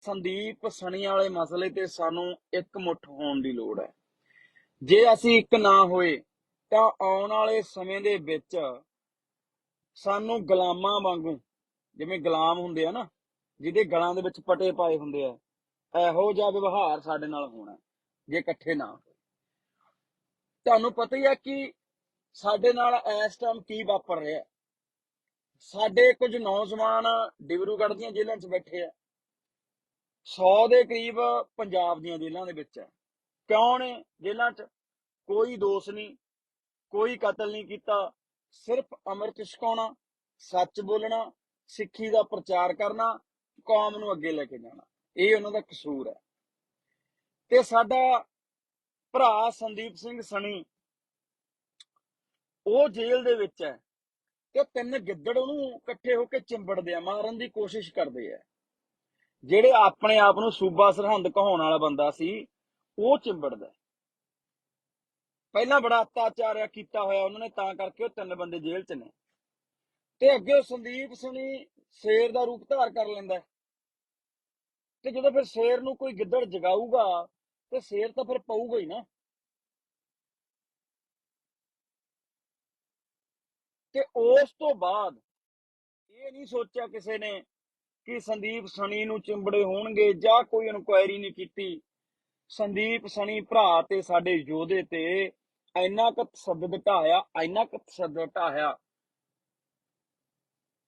ਸੰਦੀਪ ਸਣੀ ਵਾਲੇ ਮਸਲੇ ਤੇ ਸਾਨੂੰ ਇੱਕ ਮੁੱਠ ਹੋਣ ਦੀ ਲੋੜ ਹੈ। ਜੇ ਅਸੀਂ ਇੱਕ ਨਾ ਹੋਏ, ਤਾਂ ਆਉਣ ਵਾਲੇ ਸਮੇਂ ਦੇ ਵਿੱਚ ਸਾਨੂੰ ਗੁਲਾਮਾਂ ਵਾਂਗੂ, ਜਿਵੇਂ ਗੁਲਾਮ ਹੁੰਦੇ ਆ ਨਾ, ਜਿਹਦੇ ਗਲਾਂ ਦੇ ਵਿੱਚ ਪਟੇ ਪਾਏ ਹੁੰਦੇ ਆ, ਇਹੋ ਜਿਹਾ ਵਿਵਹਾਰ ਸਾਡੇ ਨਾਲ ਹੋਣਾ, ਜੇ ਇਕੱਠੇ ਨਾ ਹੋਏ। ਤੁਹਾਨੂੰ ਪਤਾ ਹੀ ਹੈ ਕਿ ਸਾਡੇ ਨਾਲ ਇਸ ਟਾਈਮ ਕੀ ਵਾਪਰ ਰਿਹਾ। ਸਾਡੇ ਕੁਝ ਨੌਜਵਾਨ ਡਿਬਰੂਗੜ੍ਹ ਦੀਆਂ ਜੇਲ੍ਹਾਂ 'ਚ ਬੈਠੇ ਆ। 100 ਦੇ ਕਰੀਬ ਪੰਜਾਬ ਦੀਆਂ ਜੇਲ੍ਹਾਂ ਦੇ ਵਿੱਚ ਹੈ। ਕਿਉਂ ਨੇ? ਜੇਲ੍ਹਾਂ 'ਚ ਕੋਈ ਦੋਸ਼ ਨਹੀਂ, ਕੋਈ ਕਤਲ ਨਹੀਂ ਕੀਤਾ। ਸਿਰਫ ਅੰਮ੍ਰਿਤ ਛਕਾਉਣਾ ਸੱਚ ਬੋਲਣਾ, ਸਿੱਖੀ ਦਾ ਪ੍ਰਚਾਰ ਕਰਨਾ, ਕੌਮ ਨੂੰ ਅੱਗੇ ਲੈ ਕੇ ਜਾਣਾ। ਇਹ ਉਹਨਾਂ ਦਾ ਕਸੂਰ ਹੈ। ਤੇ ਸਾਡਾ ਭਰਾ ਸੰਦੀਪ ਸਿੰਘ ਸਣੀ, ਉਹ ਜੇਲ੍ਹ ਦੇ ਵਿੱਚ ਹੈ ਤੇ ਤਿੰਨ ਗਿੱਦੜ ਉਹਨੂੰ ਇਕੱਠੇ ਹੋ ਕੇ ਚਿੰਬੜਦੇ ਆ ਮਾਰਨ ਦੀ ਕੋਸ਼ਿਸ਼ ਕਰਦੇ ਆ। ਜਿਹੜੇ ਆਪਣੇ ਆਪ ਨੂੰ ਸੂਬਾ ਸਰਹੰਦ ਕਹਾਉਣ ਵਾਲਾ ਬੰਦਾ ਸੀ, ਉਹ ਚਿੰਬੜਦਾ ਹੈ। ਪਹਿਲਾਂ ਬੜਾ ਅਤਿਆਚਾਰ ਕੀਤਾ ਹੋਇਆ ਉਹਨਾਂ ਨੇ, ਤਾਂ ਕਰਕੇ ਉਹ ਤਿੰਨ ਬੰਦੇ ਜੇਲ੍ਹ 'ਚ ਨੇ। ਤੇ ਅੱਗੇ ਉਹ ਸੰਦੀਪ ਸਣੀ ਸ਼ੇਰ ਦਾ ਰੂਪ ਧਾਰ ਕਰ ਲੈਂਦਾ ਤੇ ਜਦੋਂ ਫਿਰ ਸ਼ੇਰ ਨੂੰ ਕੋਈ ਗਿੱਦੜ ਜਗਾਊਗਾ, ਤੇ ਸ਼ੇਰ ਤਾਂ ਫਿਰ ਪਊਗਾ ਹੀ ਨਾ। ਤੇ ਉਸ ਤੋਂ ਬਾਅਦ ਇਹ ਨਹੀਂ ਸੋਚਿਆ ਕਿਸੇ ਨੇ ਕਿ ਸੰਦੀਪ ਸਣੀ ਨੂੰ ਚਿੰਬੜੇ ਹੋਣਗੇ ਜਾਂ ਕੋਈ ਇਨਕੁਆਇਰੀ ਨਹੀਂ ਕੀਤੀ। ਸੰਦੀਪ ਸਣੀ ਭਰਾ ਤੇ ਸਾਡੇ ਯੋਧੇ ਤੇ ਇੰਨਾ ਕੁ ਤਸੱਦਦ ਢਾਇਆ ਇੰਨਾ ਕੁ ਤਸੱਦਦ ਢਾਇਆ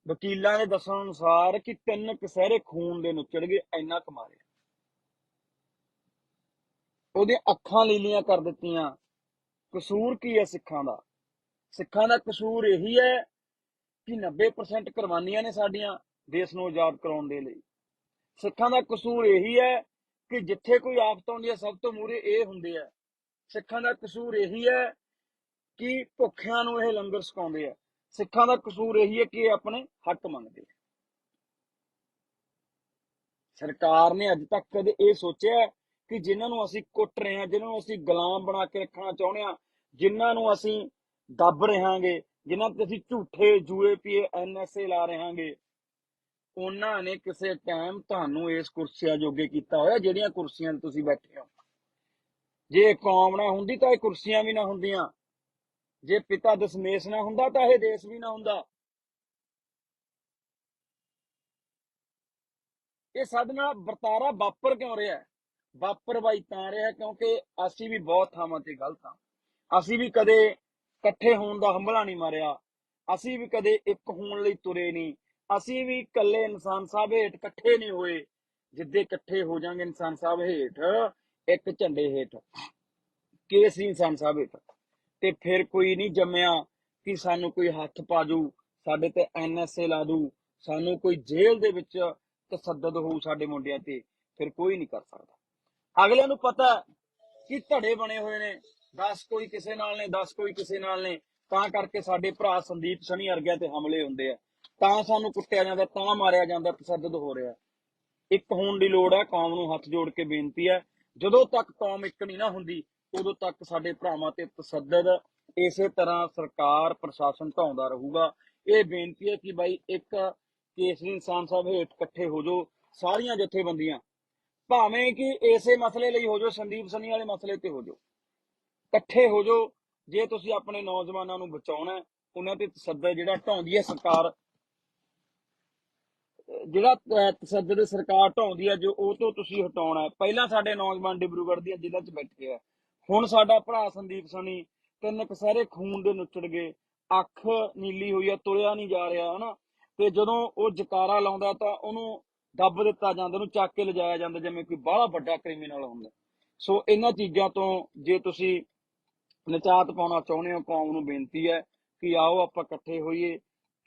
ਵਕੀਲਾਂ ਦੇ ਦੱਸਣ ਅਨੁਸਾਰ ਕਿ ਤਿੰਨ ਕਸਹਿਰੇ ਖੂਨ ਦੇ ਨੁੱਚੜ ਗਏ, ਇੰਨਾ ਕੁ ਮਾਰਿਆ। ਉਹਦੇ ਅੱਖਾਂ ਲੀਲੀਆਂ ਕਰ ਦਿੱਤੀਆਂ। ਕਸੂਰ ਕੀ ਹੈ ਸਿੱਖਾਂ ਦਾ? ਸਿੱਖਾਂ ਦਾ ਕਸੂਰ ਇਹੀ ਹੈ ਕਿ 90% ਕੁਰਬਾਨੀਆਂ ਨੇ ਸਾਡੀਆਂ। ਦੇਸ਼ ਨੂੰ ਆਜ਼ਾਦ ਕਰਾਉਣ ਦੇ ਲਈ। ਸਿੱਖਾਂ ਦਾ ਕਸੂਰ ਇਹੀ ਹੈ ਕਿ ਜਿੱਥੇ ਕੋਈ ਆਫਤ ਆਉਂਦੀ ਹੈ, ਸਭ ਤੋਂ ਮੂਰੇ ਇਹ ਹੁੰਦੇ ਆ। ਸਿੱਖਾਂ ਦਾ ਕਸੂਰ ਇਹੀ ਹੈ ਕਿ ਭੁੱਖਿਆਂ ਨੂੰ ਇਹ ਲੰਗਰ ਛਕਾਉਂਦੇ ਆ। ਸਿੱਖਾਂ ਦਾ ਕਸੂਰ ਇਹੀ ਹੈ ਕਿ ਇਹ ਆਪਣੇ ਹੱਕ ਮੰਗਦੇ ਆ। ਸਰਕਾਰ ਨੇ ਅੱਜ ਤੱਕ ਕਦੇ ਇਹ ਸੋਚਿਆ ਕਿ ਜਿਨ੍ਹਾਂ ਨੂੰ ਅਸੀਂ ਕੁੱਟ ਰਹੇ ਹਾਂ, ਜਿਨ੍ਹਾਂ ਨੂੰ ਅਸੀਂ ਗੁਲਾਮ ਬਣਾ ਕੇ ਰੱਖਣਾ ਚਾਹੁੰਦੇ ਹਾਂ, ਜਿਨ੍ਹਾਂ ਨੂੰ ਅਸੀਂ ਦੱਬ ਰਹਾਂਗੇ, ਜਿਨ੍ਹਾਂ ਤੇ ਅਸੀਂ ਝੂਠੇ ਜੂਏ ਪੀਏ ਐਨਐਸਏ ਲਾ ਰਹਾਂਗੇ ਉਹਨਾਂ ਨੇ ਕਿਸੇ ਟਾਈਮ ਤੁਹਾਨੂੰ ਇਸ ਕੁਰਸੀਆਂ ਜੋਗੇ ਕੀਤਾ ਹੋਇਆ, ਜਿਹੜੀਆਂ ਕੁਰਸੀਆਂ ਤੇ ਤੁਸੀਂ ਬੈਠੇ ਹੋ। ਜੇ ਕੌਮ ਨਾ ਹੁੰਦੀ ਤਾਂ ਇਹ ਕੁਰਸੀਆਂ ਵੀ ਨਾ ਹੁੰਦੀਆਂ। ਜੇ ਪਿਤਾ ਦਸ਼ਮੇਸ਼ ਨਾ ਹੁੰਦਾ ਤਾਂ ਇਹ ਦੇਸ਼ ਵੀ ਨਾ ਹੁੰਦਾ। ਇਹ ਸਾਡੇ ਨਾਲ ਵਰਤਾਰਾ ਵਾਪਰ ਕਿਉਂ ਰਿਹਾ? ਹੈ ਵਾਪਰਵਾਈ ਤਾਂ ਰਿਹਾ ਕਿਉਂਕਿ ਅਸੀਂ ਵੀ ਬਹੁਤ ਥਾਵਾਂ ਤੇ ਗਲਤ ਹਾਂ। ਅਸੀਂ ਵੀ ਕਦੇ ਇਕੱਠੇ ਹੋਣ ਦਾ ਹੰਭਲਾ ਨਹੀਂ ਮਾਰਿਆ। ਅਸੀਂ ਵੀ ਕਦੇ ਇੱਕ ਹੋਣ ਲਈ ਤੁਰੇ ਨਹੀਂ। ਅਸੀਂ ਵੀ ਇਕੱਲੇ ਇਨਸਾਨ ਸਾਹਿਬ ਹੇਠ ਇਕੱਠੇ ਨਹੀਂ ਹੋਏ, ਜਿੱਦੇ ਇਕੱਠੇ ਹੋ ਜਾਾਂਗੇ ਇਨਸਾਨ ਸਾਹਿਬ ਹੇਠ, ਇੱਕ ਝੰਡੇ ਹੇਠ ਕੇਸਰੀ ਇਨਸਾਨ ਸਾਹਿਬ ਹੇਠ। ਤੇ ਫਿਰ ਕੋਈ ਨਹੀਂ ਜੰਮਿਆ ਕਿ ਸਾਨੂੰ ਕੋਈ ਹੱਥ ਪਾਜੂ ਸਾਡੇ ਤੇ ਐਨਐਸਏ ਲਾ ਦੂ, ਸਾਨੂੰ ਕੋਈ ਜੇਲ੍ਹ ਦੇ ਵਿੱਚ ਤਸੱਦਦ ਹੋਊ ਸਾਡੇ ਮੁੰਡਿਆਂ ਤੇ, ਫਿਰ ਕੋਈ ਨਹੀਂ ਕਰ ਸਕਦਾ। ਅਗਲਿਆਂ ਨੂੰ ਪਤਾ ਕਿ ਧੜੇ ਬਣੇ ਹੋਏ ਨੇ 10 ਕੋਈ ਕਿਸੇ ਨਾਲ ਨੇ 10 ਕੋਈ ਕਿਸੇ ਨਾਲ ਨੇ, ਤਾਂ ਕਰਕੇ ਸਾਡੇ ਭਰਾ ਸੰਦੀਪ ਸਣੀ ਵਰਗਿਆਂ ਤੇ ਹਮਲੇ ਹੁੰਦੇ ਆ। ਤਾਂ ਸਾਨੂੰ ਕੁੱਟਿਆ ਜਾਂਦਾ ਤਾਂ ਮਾਰਿਆ ਜਾਂਦਾ ਤਸੱਦਦ ਹੋ ਰਿਹਾ। ਇੱਕ ਹੋਣ ਦੀ ਲੋੜ ਹੈ, ਕੌਮ ਨੂੰ ਹੱਥ ਜੋੜ ਕੇ ਬੇਨਤੀ ਹੈ। ਜਦੋਂ ਤੱਕ ਕੌਮ ਇੱਕ ਨਹੀਂ ਨਾ ਹੁੰਦੀ, ਉਦੋਂ ਤੱਕ ਸਾਡੇ ਭਰਾਵਾਂ ਤੇ ਤਸੱਦਦ ਇਸੇ ਤਰ੍ਹਾਂ ਸਰਕਾਰ, ਪ੍ਰਸ਼ਾਸਨ ਢਾਉਂਦਾ ਰਹੂਗਾ। ਇਹ ਬੇਨਤੀ ਹੈ ਕਿ ਬਾਈ, ਇੱਕ ਕੇਸਰੀ ਇਨਸਾਨ ਸਾਹਿਬ ਹੇਠ ਇਕੱਠੇ ਹੋ ਜਾਓ, ਸਾਰੀਆਂ ਜਥੇਬੰਦੀਆਂ। ਭਾਵੇਂ ਕਿ ਇਸੇ ਮਸਲੇ ਲਈ ਹੋ ਜਾਓ, ਸੰਦੀਪ ਸੰਨੀ ਵਾਲੇ ਮਸਲੇ ਤੇ ਹੋ ਜਾਓ। ਇਕੱਠੇ ਹੋ ਜਾਓ, ਜੇ ਤੁਸੀਂ ਆਪਣੇ ਨੌਜਵਾਨਾਂ ਨੂੰ ਬਚਾਉਣਾ ਉਹਨਾਂ ਤੇ ਤਸੱਦਦ ਜਿਹੜਾ ਢਾਉਂਦੀ ਹੈ ਸਰਕਾਰ ਜਿਹੜਾ ਤਸੱਦਦ ਸਰਕਾਰ ਢਾਉਂਦੀ ਹੈ ਜੋ ਉਹ ਤੋਂ ਤੁਸੀਂ ਹਟਾਉਣਾ ਪਹਿਲਾਂ ਸਾਡੇ ਨੌਜਵਾਨ ਡਿਬਰੂਗੜ੍ਹ ਦੀਆਂ ਜ਼ਿਲ੍ਹਾ 'ਚ ਬੈਠੇ ਆ। ਹੁਣ ਸਾਡਾ ਭਰਾ ਸੰਦੀਪ ਸਣੀ ਤਿੰਨ ਕਸਹਿਰੇ ਖੂਨ ਦੇ ਨੁੱਚੜ ਗਏ। ਅੱਖ ਨੀਲੀ ਹੋਈ ਆ, ਤੁਰਿਆ ਨਹੀਂ ਜਾ ਰਿਹਾ, ਹਨਾ? ਤੇ ਜਦੋਂ ਉਹ ਜਕਾਰਾ ਲਾਉਂਦਾ ਤਾਂ ਉਹਨੂੰ ਦੱਬ ਦਿੱਤਾ ਜਾਂਦਾ, ਉਹਨੂੰ ਚੱਕ ਕੇ ਲਿਜਾਇਆ ਜਾਂਦਾ, ਜਿਵੇਂ ਕੋਈ ਬਾਹਲਾ ਵੱਡਾ ਕ੍ਰਿਮੀਨਲ ਹੁੰਦਾ। ਸੋ ਇਹਨਾਂ ਚੀਜ਼ਾਂ ਤੋਂ ਜੇ ਤੁਸੀਂ ਨਿਚਾਤ ਪਾਉਣਾ ਚਾਹੁੰਦੇ ਹੋ, ਕੌਮ ਨੂੰ ਬੇਨਤੀ ਹੈ ਕਿ ਆਓ ਆਪਾਂ ਇਕੱਠੇ ਹੋਈਏ।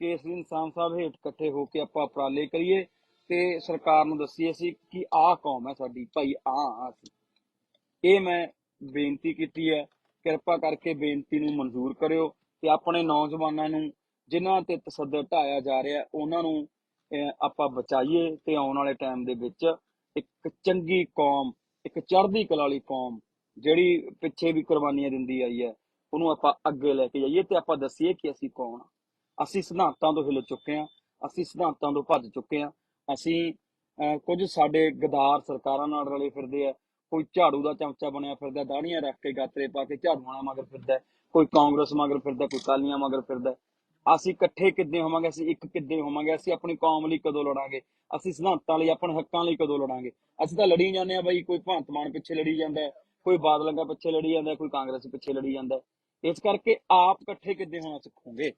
ਕੇਸਰੀ ਇਨਸਾਨ ਸਾਹਿਬ ਹੇਠ ਇਕੱਠੇ ਹੋ ਕੇ ਆਪਾਂ ਉਪਰਾਲੇ ਕਰੀਏ ਤੇ ਸਰਕਾਰ ਨੂੰ ਦੱਸੀਏ ਸੀ ਕਿ ਆਹ ਕੌਮ ਹੈ ਸਾਡੀ, ਭਾਈ ਆਹ ਅਸੀਂ। ਇਹ ਮੈਂ ਬੇਨਤੀ ਕੀਤੀ ਹੈ, ਕਿਰਪਾ ਕਰਕੇ ਬੇਨਤੀ ਨੂੰ ਮਨਜ਼ੂਰ ਕਰਿਓ ਤੇ ਆਪਣੇ ਨੌਜਵਾਨਾਂ ਨੂੰ ਜਿਨ੍ਹਾਂ ਤੇ ਤਸੱਦਦ ਢਾਇਆ ਜਾ ਰਿਹਾ, ਉਹਨਾਂ ਨੂੰ ਆਪਾਂ ਬਚਾਈਏ ਤੇ ਆਉਣ ਵਾਲੇ ਟਾਈਮ ਦੇ ਵਿੱਚ ਇੱਕ ਚੰਗੀ ਕੌਮ, ਇੱਕ ਚੜ੍ਹਦੀ ਕਲਾ ਵਾਲੀ ਕੌਮ ਜਿਹੜੀ ਪਿੱਛੇ ਵੀ ਕੁਰਬਾਨੀਆਂ ਦਿੰਦੀ ਆਈ ਹੈ, ਉਹਨੂੰ ਆਪਾਂ ਅੱਗੇ ਲੈ ਕੇ ਜਾਈਏ ਤੇ ਆਪਾਂ ਦੱਸੀਏ ਕਿ ਅਸੀਂ ਕੌਣ ਹਾਂ ਅਸੀਂ ਸਿਧਾਂਤਾਂ ਤੋਂ ਹਿੱਲ ਚੁੱਕੇ ਹਾਂ, ਅਸੀਂ ਸਿਧਾਂਤਾਂ ਤੋਂ ਭੱਜ ਚੁੱਕੇ ਹਾਂ। ਅਸੀਂ, ਅਹ, ਕੁਝ ਸਾਡੇ ਗਦਾਰ ਸਰਕਾਰਾਂ ਨਾਲ ਰਲੇ ਫਿਰਦੇ ਆ, ਕੋਈ ਝਾੜੂ ਦਾ ਚਮਚਾ ਬਣਿਆ ਫਿਰਦਾ, ਦਾੜੀਆਂ ਰੱਖ ਕੇ ਗਾਤਰੇ ਪਾ ਕੇ ਝਾੜੂਆਂ ਮਗਰ ਫਿਰਦਾ, ਕੋਈ ਕਾਂਗਰਸ ਮਗਰ ਫਿਰਦਾ, ਕੋਈ ਕਾਲੀਆਂ ਮਗਰ ਫਿਰਦਾ। ਅਸੀਂ ਇਕੱਠੇ ਕਿੱਦਾਂ ਹੋਵਾਂਗੇ, ਅਸੀਂ ਇੱਕ ਕਿੱਦਾਂ ਹੋਵਾਂਗੇ, ਅਸੀਂ ਆਪਣੀ ਕੌਮ ਲਈ ਕਦੋਂ ਲੜਾਂਗੇ, ਅਸੀਂ ਸਿਧਾਂਤਾਂ ਲਈ, ਆਪਣੇ ਹੱਕਾਂ ਲਈ ਕਦੋਂ ਲੜਾਂਗੇ? ਅਸੀਂ ਤਾਂ ਲੜੀ ਜਾਂਦੇ ਆ ਬਾਈ, ਕੋਈ ਭਗਵੰਤ ਮਾਨ ਪਿੱਛੇ ਲੜੀ ਜਾਂਦਾ ਕੋਈ ਬਾਦਲਾਂ ਪਿੱਛੇ ਲੜੀ ਜਾਂਦਾ ਕੋਈ ਕਾਂਗਰਸ ਪਿੱਛੇ ਲੜੀ ਜਾਂਦਾ ਇਸ ਕਰਕੇ ਆਪ ਇਕੱਠੇ ਕਿੱਦਾਂ ਹੋਣਾ ਸਿੱਖੋਗੇ?